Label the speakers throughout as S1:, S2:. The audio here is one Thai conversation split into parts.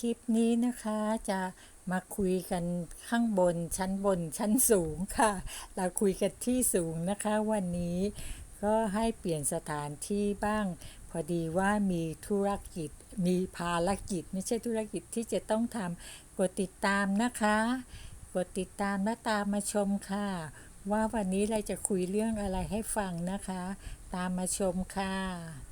S1: คลิปนี้นะคะจะมาคุยกันข้างบนชั้นบนชั้นสูงค่ะ เราคุยกันที่สูงนะคะวันนี้ก็ให้เปลี่ยนสถานที่บ้าง พอดีว่ามีธุรกิจมีภารกิจ ไม่ใช่ธุรกิจที่จะต้องทำกดติดตามนะคะ กดติดตามและตามมาชมค่ะ ว่าวันนี้เราจะคุยเรื่องอะไรให้ฟังนะคะ ตามมาชมค่ะ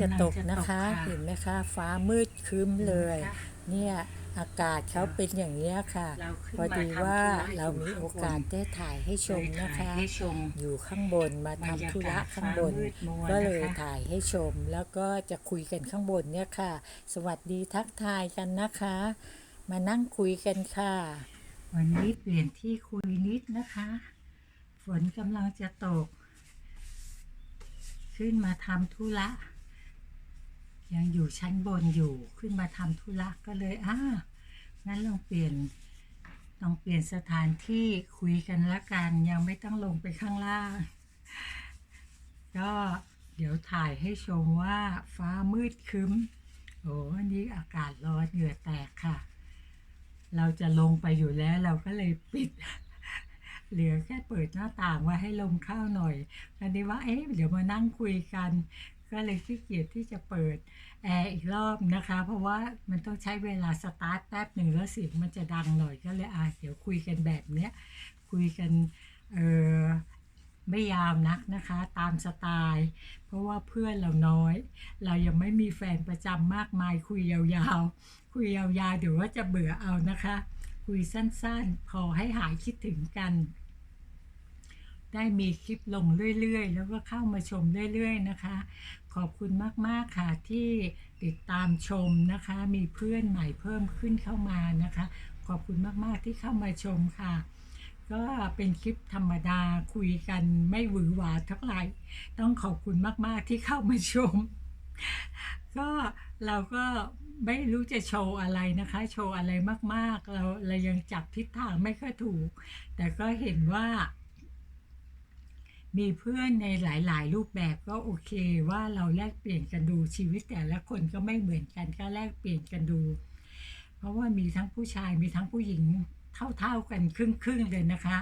S1: จะตกนะคะ
S2: ฝนกำลังจ
S1: เห็นไหมคะฟ้ามืดครึ้มเลย
S2: นะคะ
S1: เนี่ยอากาศเขาเป็นอย่างนี้ยค่ะ
S2: เราขึ้น
S1: พอดี
S2: มาทำ
S1: ว่า
S2: ธุระ
S1: เรามีโอกาสได้ถ่ายให้ชมนะคะ
S2: ให้ชม
S1: อยู่ข้างบนมาทำธุระข้างบน
S2: บรรยากาศฟ้ามืดมัว
S1: ก็เลย
S2: นะคะ
S1: ถ่ายให้ชม แล้วก็จะคุยกันข้างบนเนี่ยค่ะ สวัสดีทักทายกันนะคะ มานั่งคุยกันค่ะ
S2: วันนี้เปลี่ยนที่คุยนิดนะคะ ฝนกำลังจะตก ขึ้นมาทำธุระ ยังอยู่ชั้นบนอยู่ขึ้นมาทำธุระก็เลยอ่างั้นลองเปลี่ยนลองเปลี่ยนสถานที่คุยกันละกัน ยังไม่ต้องลงไปข้างล่าง ก็เดี๋ยวถ่ายให้ชมว่าฟ้ามืดคึ้ม โอ้นนี้อากาศร้อนเหงื่อแตกค่ะ เราจะลงไปอยู่แล้วเราก็เลยปิด เหลือแค่เปิดหน้าต่างไว้ให้ลมเข้าหน่อยอันนี้ว่าเอ๊ะเดี๋ยวมานั่งคุยกัน ก็เลยขี้เกียจที่จะเปิดแอร์อีกรอบนะคะ เพราะว่ามันต้องใช้เวลาสตาร์ทแป๊บหนึ่งแล้วเสียงมันจะดังหน่อยก็เลยอะเดี๋ยวคุยกันแบบเนี้ยคุยกันเออไม่ยาวนักนะคะ ตามสไตล์ เพราะว่าเพื่อนเราน้อย เรายังไม่มีแฟนประจำมากมาย คุยยาวๆ คุยยาวๆเดี๋ยวว่าจะเบื่อเอานะคะ คุยสั้นๆ พอให้หายคิดถึงกัน ได้มีคลิปลงเรื่อยๆ แล้วก็เข้ามาชมเรื่อยๆนะคะ ขอบคุณมาก ๆ ค่ะ ที่ติดตามชมนะคะ มีเพื่อนใหม่เพิ่มขึ้นเข้ามานะคะ ขอบคุณมาก ๆ ที่เข้ามาชมค่ะ ก็เป็นคลิปธรรมดาคุยกันไม่หวือหวาเท่าไหร่ต้องขอบคุณมาก ๆ ที่เข้ามาชม ก็เราก็ไม่รู้จะโชว์อะไรนะคะ โชว์อะไรมาก ๆ เราเรายังจับทิศทางไม่ค่อยถูก แต่ก็เห็นว่า มีเพื่อนในหลาย ๆ รูปแบบก็โอเคว่าเราแลกเปลี่ยนกันดูชีวิตแต่ละคนก็ไม่เหมือนกันก็แลกเปลี่ยนกันดู เพราะว่ามีทั้งผู้ชายมีทั้งผู้หญิงเท่า ๆกันครึ่ง ๆ เลยนะคะ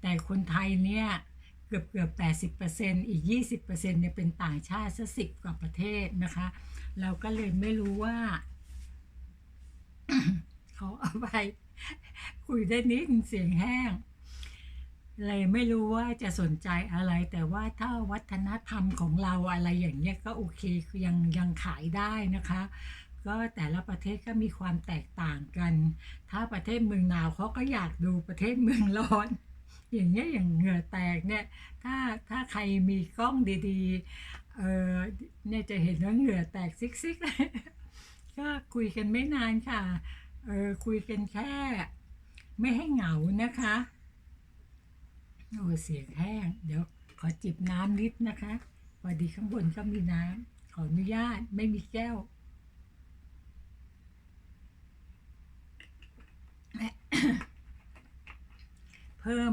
S2: แต่คนไทยเนี่ยเกือบเกือบแปดสิบเปอร์เซ็นอีกยี่สิบเปอร์เซ็นเนี่ยเป็นต่างชาติสักสิบกว่าประเทศนะคะ เราก็เลยไม่รู้ว่าเขาเอาไปคุยได้นิดเสียงแห้ง เลยไม่รู้ว่าจะสนใจอะไร แต่ว่าถ้าวัฒนธรรมของเราอะไรอย่างเงี้ยก็โอเคยังยังขายได้นะคะ ก็แต่ละประเทศก็มีความแตกต่างกัน ถ้าประเทศเมืองหนาวเขาก็อยากดูประเทศเมืองร้อนอย่างเงี้ยอย่างเหงื่อแตกเนี่ยถ้าถ้าใครมีกล้องดีๆเออเนี่ยจะเห็นว่าเหงื่อแตกซิกๆเลยก็คุยกันไม่นานค่ะเออคุยกันแค่ ไม่ให้เหงานะคะ โอ้เสียงแห้ง เดี๋ยวขอจิบน้ำนิดนะคะพอดีข้างบนก็มีน้ำขออนุญาตไม่มีแก้วเพิ่ม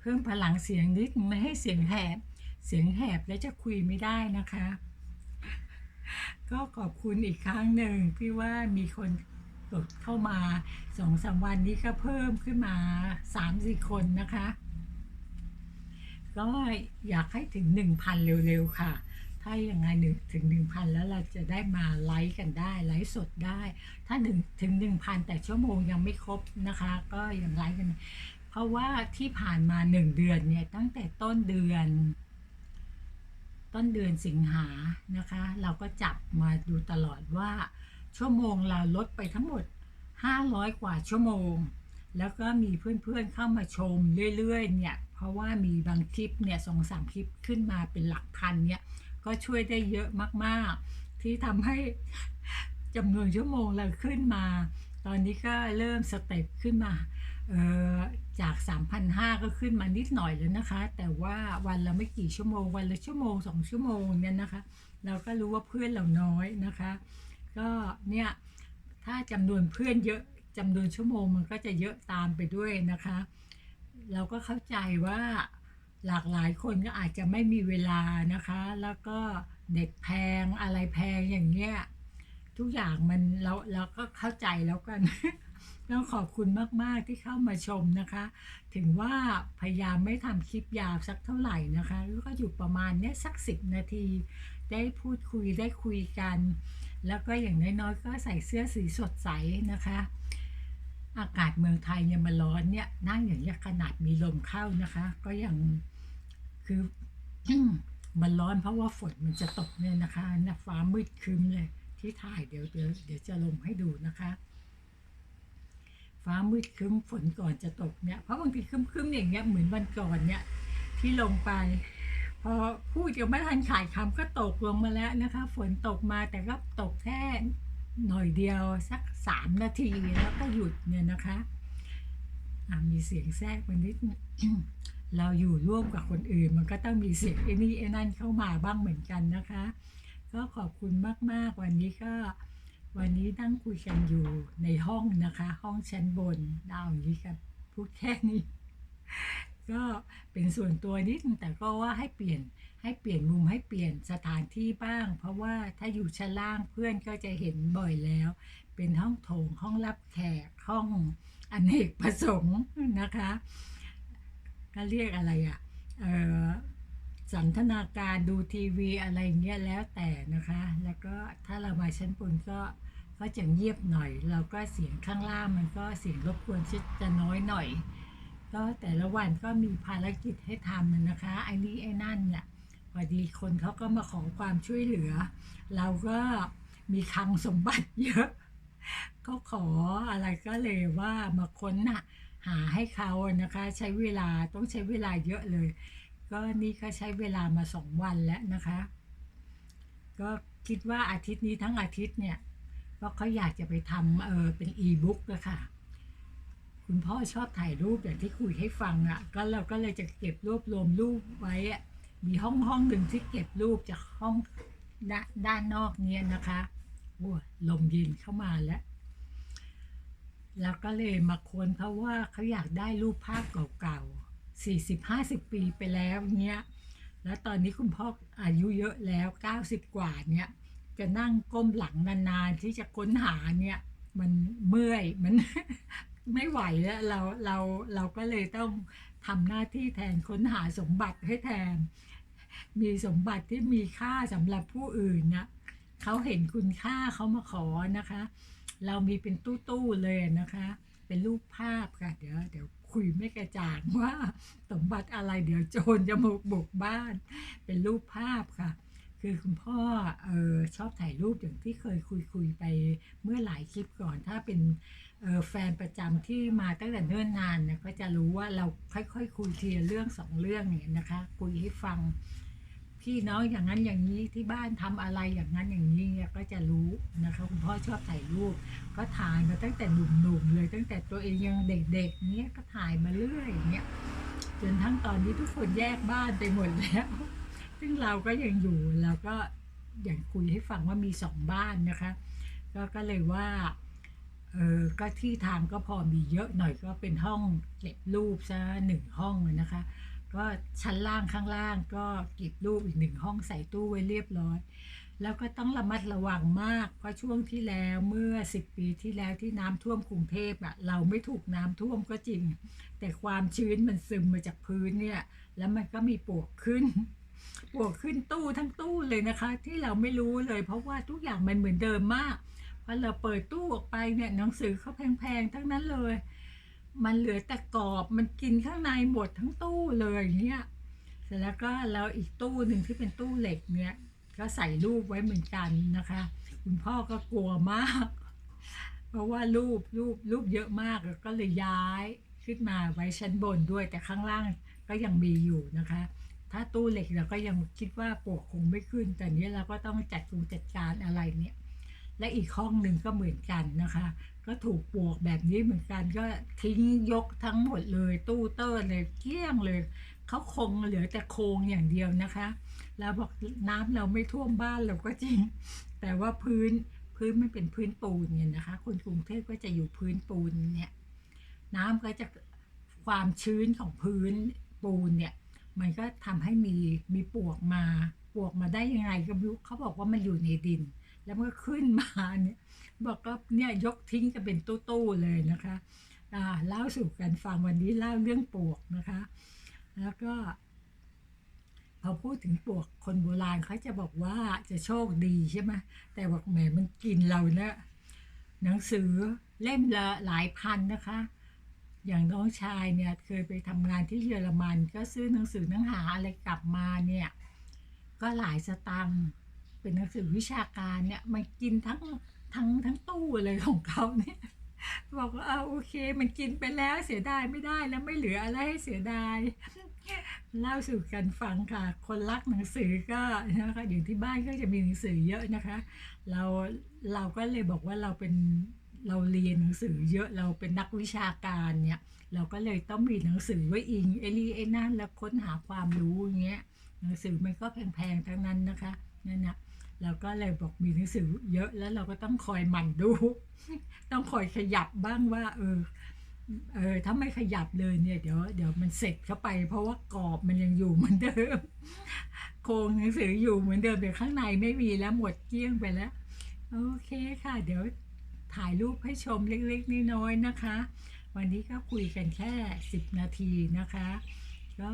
S2: เพิ่มพลังเสียงนิดไม่ให้เสียงแหบ เสียงแหบแล้วจะคุยไม่ได้นะคะ ก็ขอบคุณอีกครั้งหนึ่งที่ว่ามีคนกดเข้ามาสองสามวันนี้ก็เพิ่มขึ้นมาสามสี่คนนะคะ ก็อยากให้ถึงหนึ่งพันเร็ว ๆ ค่ะ ถ้าอย่างไงหนึ่งถึงหนึ่งพันแล้วเราจะได้มาไลฟ์กันได้ ไลฟ์สดได้ ถ้าหนึ่งถึงหนึ่งพันแต่ชั่วโมงยังไม่ครบนะคะ ก็ยังไลฟ์กัน เพราะว่าที่ผ่านมาหนึ่งเดือนเนี่ย ตั้งแต่ต้นเดือน ต้นเดือนสิงหานะคะ เราก็จับมาดูตลอดว่า ชั่วโมงเราลดไปทั้งหมด 500 กว่าชั่วโมง แล้วก็มีเพื่อนๆเข้ามาชมเรื่อย ๆ เนี่ย เพราะว่ามีบางคลิปเนี่ยสองสามคลิปขึ้นมาเป็นหลักพันเนี่ยก็ช่วยได้เยอะมากๆ ที่ทำให้จำนวนชั่วโมงเราขึ้นมา ตอนนี้ก็เริ่มสเต็ปขึ้นมาจาก 3,500 ก็ขึ้นมานิดหน่อยแล้วนะคะ แต่ว่าวันละไม่กี่ชั่วโมง วันละชั่วโมงสองชั่วโมงเนี่ยนะคะ เราก็รู้ว่าเพื่อนเราน้อยนะคะ ก็เนี่ยถ้าจำนวนเพื่อนเยอะจำนวนชั่วโมงมันก็จะเยอะตามไปด้วยนะคะ เราก็เข้าใจว่าหลากหลายคนก็อาจจะไม่มีเวลานะคะ แล้วก็เด็กแพงอะไรแพงอย่างเงี้ยทุกอย่างมันเราเราก็เข้าใจแล้วกัน ต้องขอบคุณมาก ๆ ที่เข้ามาชมนะคะ ถึงว่าพยายามไม่ทำคลิปยาวสักเท่าไหร่นะคะ แล้วก็อยู่ประมาณเนี้ยสักสิบนาที ได้พูดคุยได้คุยกัน แล้วก็อย่างน้อยๆก็ใส่เสื้อสีสดใสนะคะ อากาศเมืองไทยเนี่ยมันร้อนเนี่ย นั่งอย่างเงี้ยขนาดมีลมเข้านะคะ ก็ยังคือมันร้อนเพราะว่าฝนมันจะตกเนี่ยนะคะนะฟ้ามืดคึ้มเลย ที่ถ่ายเดี๋ยวเดี๋ยวเดี๋ยวจะลงให้ดูนะคะ ฟ้ามืดคึ้มฝนก่อนจะตกเนี่ยเพราะบางทีครึ้มๆอย่างเงี้ยเหมือนวันก่อนเนี่ย ที่ลงไป พอพูดยังไม่ทันขายคำก็ตกลงมาแล้วนะคะ ฝนตกมาแต่ก็ตกแค่ หน่อยเดียวสักสามนาทีแล้วก็หยุดเนี่ยนะคะะมีเสียงแทรกมานิดเราอยู่ร่วมกับคนอื่น มันก็ต้องมีเสียงไอ้นี่ไอ้นั่นเข้ามาบ้างเหมือนกันนะคะ ก็ขอบคุณมากๆ วันนี้ก็วันนี้นั่งคุยกันอยู่ในห้องนะคะ ห้องชั้นบนดาวอย่างนี้ครับพูดแค่นี้ ก็เป็นส่วนตัวนิดแต่ก็ว่าให้เปลี่ยนให้เปลี่ยนมุมให้เปลี่ยนสถานที่บ้าง เพราะว่าถ้าอยู่ชั้นล่างเพื่อนก็จะเห็นบ่อยแล้ว เป็นห้องโถงห้องรับแขกห้องอเนกประสงค์นะคะก็เรียกอะไรอะ่ะเออสันทนาการดูทีวีอะไรเงี้ยแล้วแต่นะคะ แล้วก็ถ้าเรามาชั้นบนก็ก็จะเงียบหน่อย เราก็เสียงข้างล่างมันก็เสียงรบกวนจะน้อยหน่อย ก็แต่ละวันก็มีภารกิจให้ทำนะคะไอ้นี่ไอ้นั่นเนี่ยพอดีคนเขาก็มาขอความช่วยเหลือ เราก็มีคลังสมบัติเยอะเขาขออะไรก็เลยว่ามาค้นน่ะหาให้เขานะคะ ใช้เวลาต้องใช้เวลาเยอะเลย ก็นี่ก็ใช้เวลามาสองวันแล้วนะคะ ก็คิดว่าอาทิตย์นี้ทั้งอาทิตย์เนี่ยก็เขาอยากจะไปทำเออเป็นอีบุ๊กอะค่ะ คุณพ่อชอบถ่ายรูปอย่างที่คุยให้ฟังอะ่ะ ก็เราก็เลยจะเก็บรวบรวมรูปไว้อะมีห้องห้องหนึ่งที่เก็บรูปจากห้องด้านด้านนอกเนี้ยนะคะโอ้ลมเย็นเข้ามาแล้ว แล้วก็เลยมาค้นเพราะว่าเขาอยากได้รูปภาพเก่าๆสี่สิบห้าสิบปีไปแล้วเนี้ยแล้วตอนนี้คุณพ่ออายุเยอะแล้วเก้าสิบกว่าเนี่ย จะนั่งก้มหลังนานๆที่จะค้นหาเนี่ย มันเมื่อยมัน ไม่ไหวแล้วเราเราเราก็เลยต้องทำหน้าที่แทนค้นหาสมบัติให้แทน มีสมบัติที่มีค่าสำหรับผู้อื่นนะเขาเห็นคุณค่าเขามาขอนะคะ เรามีเป็นตู้ๆเลยนะคะ เป็นรูปภาพค่ะเดี๋ยวเดี๋ยวคุยไม่กระจ่างว่าสมบัติอะไรเดี๋ยวโจรจะมาบุกบ้าน เป็นรูปภาพค่ะ คือคุณพ่อเออชอบถ่ายรูปอย่างที่เคยคุยคุยไปเมื่อหลายคลิปก่อนถ้าเป็น เออแฟนประจำที่มาตั้งแต่เนิ่นนานเนี่ยก็จะรู้ว่าเราค่อยๆคคุยทีละเรื่องสองเรื่องเนี่ยนะคะ คุยให้ฟังพี่น้องอย่างนั้นอย่างนี้ที่บ้านทำอะไรอย่างนั้นอย่างนี้เนี่ยก็จะรู้นะคะคุณพ่อชอบถ่ายรูป ก็ถ่ายมาตั้งแต่หนุ่มๆเลย ตั้งแต่ตัวเองยังเด็กๆเนี่ยก็ถ่ายมาเรื่อยอย่างเงี้ยจนทั้งตอนนี้ทุกคนแยกบ้านไปหมดแล้ว ซึ่งเราก็ยังอยู่เราก็อย่างคุยให้ฟังว่ามีสองบ้านนะคะ ก็ก็เลยว่า เออก็ที่ทางก็พอมีเยอะหน่อยก็เป็นห้องเก็บรูปซะหนึ่งห้องเลยนะคะ ก็ชั้นล่างข้างล่างก็เก็บรูปอีกหนึ่งห้องใส่ตู้ไว้เรียบร้อย แล้วก็ต้องระมัดระวังมาก เพราะช่วงที่แล้วเมื่อ 10 ปีที่แล้วที่น้ำท่วมกรุงเทพอะเราไม่ถูกน้ำท่วมก็จริง แต่ความชื้นมันซึมมาจากพื้นเนี่ย แล้วมันก็มีปลวกขึ้นปลวกขึ้นตู้ทั้งตู้เลยนะคะ ที่เราไม่รู้เลย เพราะว่าทุกอย่างมันเหมือนเดิมมาก อเราเปิดตู้ออกไปเนี่ยหนังสือเขาแพงๆทั้งนั้นเลย มันเหลือแต่กรอบมันกินข้างในหมดทั้งตู้เลยเนี่ยเสร็จแล้วก็แล้วอีกตู้หนึ่งที่เป็นตู้เหล็กเนี่ยก็ใส่รูปไว้เหมือนกันนะคะ คุณพ่อก็กลัวมาก เพราะว่ารูปรูปรูปเยอะมากก็เลยย้ายขึ้นมาไว้ชั้นบนด้วยแต่ข้างล่างก็ยังมีอยู่นะคะ ถ้าตู้เหล็กเราก็ยังคิดว่าปลวกคงไม่ขึ้น แต่เนี้ยเราก็ต้องจัดกรุงจัดการอะไรเนี่ย และอีกห้องหนึ่งก็เหมือนกันนะคะ ก็ถูกปลวกแบบนี้เหมือนกันก็ทิ้งยกทั้งหมดเลย ตู้เตอร์เลยเกลี้ยงเลยเขาคงเหลือแต่โครงอย่างเดียวนะคะแล้วบอกน้ำเราไม่ท่วมบ้านเราก็จริง แต่ว่าพื้นพื้นไม่เป็นพื้นปูนเนี่ยนะคะ คนกรุงเทพก็จะอยู่พื้นปูนเนี่ยน้ำก็จะความชื้นของพื้นปูนเนี่ยมันก็ทำให้มีมีปลวกมาปลวกมาได้ยังไงก็ไม่รู้เขาบอกว่ามันอยู่ในดิน แล้วมันก็ขึ้นมาเนี่ยบอกก็เนี่ยยกทิ้งกันเป็นตู้ๆเลยนะคะอ่าเล่าสู่กันฟังวันนี้เล่าเรื่องปวกนะคะ แล้วก็พอพูดถึงปวกคนโบราณเขาจะบอกว่าจะโชคดีใช่ไหมแต่บอกแหมมันกินเราเนี่ยหนังสือเล่มละหลายพันนะคะ อย่างน้องชายเนี่ยเคยไปทำงานที่เยอรมัน ก็ซื้อหนังสือหนังหาอะไรกลับมาเนี่ย ก็หลายสตังค์ เป็นหนังสือวิชาการเนี่ยมันกินทั้งทั้งทั้งตู้เลยของเขาเนี่ยบอกว่าเอาโอเค มันกินไปแล้วเสียดายไม่ได้แล้วไม่เหลืออะไรให้เสียดายเล่าสู่กันฟังค่ะ คนรักหนังสือก็นะคะอยู่ที่บ้านก็จะมีหนังสือเยอะนะคะ เราเราก็เลยบอกว่าเราเป็นเราเรียนหนังสือเยอะเราเป็นนักวิชาการเนี่ย เราก็เลยต้องมีหนังสือไว้อิงไอ้นี่ไอ้นั่นแล้วค้นหาความรู้อย่างเงี้ยหนังสือมันก็แพงๆทั้งนั้นนะคะนั่นนะ เราก็เลยบอกมีหนังสือเยอะแล้วเราก็ต้องคอยหมั่นดู ต้องคอยขยับบ้างว่า เออเออถ้าไม่ขยับเลยเนี่ยเดี๋ยวเดี๋ยวมันเสร็จเข้าไป เพราะว่ากรอบมันยังอยู่เหมือนเดิม โครงหนังสืออยู่เหมือนเดิมแต่ข้างในไม่มีแล้วหมดเกลี้ยงไปแล้ว โอเคค่ะ เดี๋ยวถ่ายรูปให้ชมเล็กๆน้อยๆนะคะ วันนี้ก็คุยกันแค่ 10 นาทีนะคะ ก็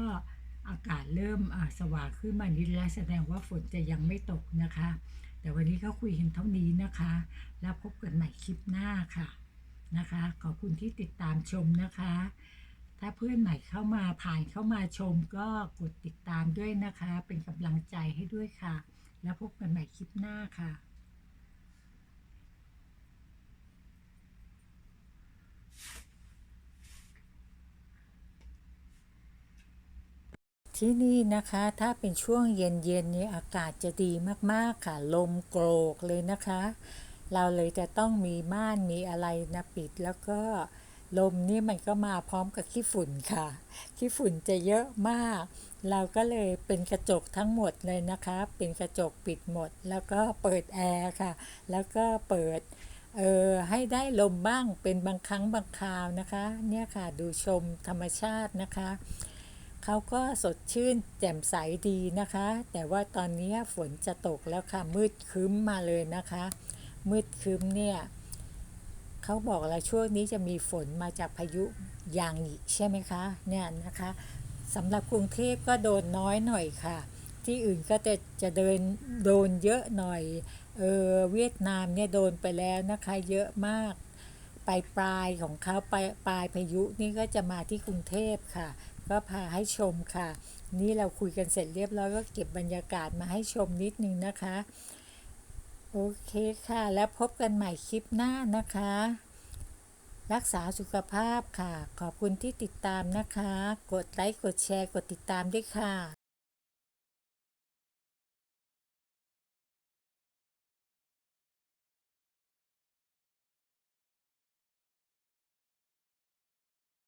S2: อากาศเริ่มสว่างขึ้นมานิดแล้วแสดงว่าฝนจะยังไม่ตกนะคะ แต่วันนี้ก็คุยกันเท่านี้นะคะ แล้วพบกันใหม่คลิปหน้าค่ะนะคะ ขอบคุณที่ติดตามชมนะคะ ถ้าเพื่อนใหม่เข้ามาผ่านเข้ามาชมก็กดติดตามด้วยนะคะ เป็นกำลังใจให้ด้วยค่ะ แล้วพบกันใหม่คลิปหน้าค่ะ
S1: ที่นี่นะคะถ้าเป็นช่วงเย็นๆนี้อากาศจะดีมากๆค่ะ ลมโกรกเลยนะคะ เราเลยจะต้องมีม่านมีอะไรนะปิดแล้วก็ลมนี่มันก็มาพร้อมกับขี้ฝุ่นค่ะ ขี้ฝุ่นจะเยอะมาก เราก็เลยเป็นกระจกทั้งหมดเลยนะคะ เป็นกระจกปิดหมด แล้วก็เปิดแอร์ค่ะ แล้วก็เปิดเออให้ได้ลมบ้างเป็นบางครั้งบางคราวนะคะ เนี่ยค่ะดูชมธรรมชาตินะคะ เขาก็สดชื่นแจ่มใสดีนะคะ แต่ว่าตอนนี้ฝนจะตกแล้วค่ะ มืดครึ้มมาเลยนะคะ มืดครึ้มเนี่ยเขาบอกแล้วช่วงนี้จะมีฝนมาจากพายุยางอีใช่ไหมคะ เนี่ยนะคะสำหรับกรุงเทพก็โดนน้อยหน่อยค่ะ ที่อื่นก็จะจะเดินโดนเยอะหน่อย เออเวียดนามเนี่ยโดนไปแล้วนะคะ เยอะมากปลายปลายของเขาปลายปลายพายุนี่ก็จะมาที่กรุงเทพค่ะ ก็พาให้ชมค่ะ นี่เราคุยกันเสร็จเรียบร้อยก็เก็บบรรยากาศมาให้ชมนิดนึงนะคะ โอเคค่ะ แล้วพบกันใหม่คลิปหน้านะคะ รักษาสุขภาพค่ะ ขอบคุณที่ติดตามนะคะ กดไลค์กดแชร์กดติดตามด้วยค่ะ